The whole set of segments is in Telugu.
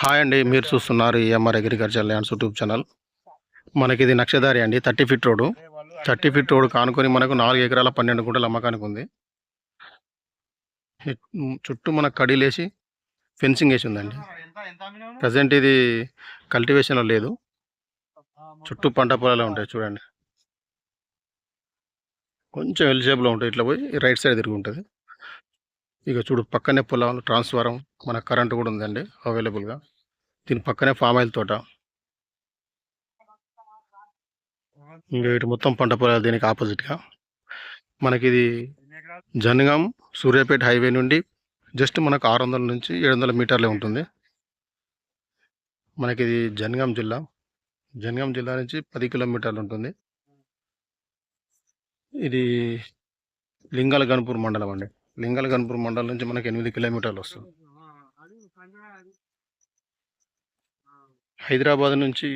హాయ్ అండి మీరు చూస్తున్నారు EMR agriculture lands YouTube channel. మనకి ఇది నక్షదారి అండి thirty feet road. Thirty feet road కానుకొని మనకు నాలుగు ఎకరాల పన్నెండు గుంటల అమ్మకానికి ఉంది. చుట్టూ మనకు కడీలేసి ఫెన్సింగ్ వేసి ఉందండి. ప్రజెంట్ ఇది కల్టివేషన్లో లేదు. చుట్టూ పంట పొలాలే ఉంటాయి చూడండి. కొంచెం ఎల్ షేప్లో ఉంటాయి ఇట్లా పోయి రైట్ సైడ్ తిరిగి ఉంటుంది ఇక చూడు పక్కనే పొలం ట్రాన్స్ఫారం మన కరెంట్ కూడా ఉందండి అవైలబుల్గా. దీని పక్కనే ఫామ్ ఆయిల్ తోట. ఇంకా ఇటు మొత్తం పంట పొలాలు దీనికి ఆపోజిట్గా. మనకి ఇది జనగాం సూర్యాపేట హైవే నుండి జస్ట్ మనకు ఆరు వందల నుంచి ఏడు వందల మీటర్లే ఉంటుంది. మనకి ఇది జనగాం జిల్లా. జనగాం జిల్లా నుంచి పది కిలోమీటర్లు ఉంటుంది. ఇది లింగాల గణపూర్ మండలం అండి. లింగాలగన్పూర్ మండలం నుంచి మనకి ఎనిమిది కిలోమీటర్లు వస్తుంది. హైదరాబాద్ నుంచి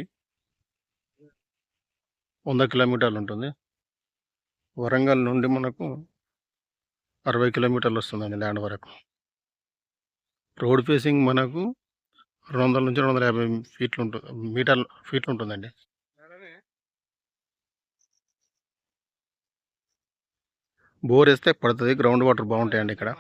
వంద కిలోమీటర్లు ఉంటుంది. వరంగల్ నుండి మనకు అరవై కిలోమీటర్లు వస్తుందండి ల్యాండ్ వరకు. రోడ్ ఫేసింగ్ మనకు రెండు వందల నుంచి రెండు వందల యాభై ఫీట్లు ఉంటుంది మీటర్లు ఫీట్లు ఉంటుందండి. బోర్ వేస్తే పడుతుంది గ్రౌండ్ వాటర్ బాగుంటాయండి ఇక్కడ.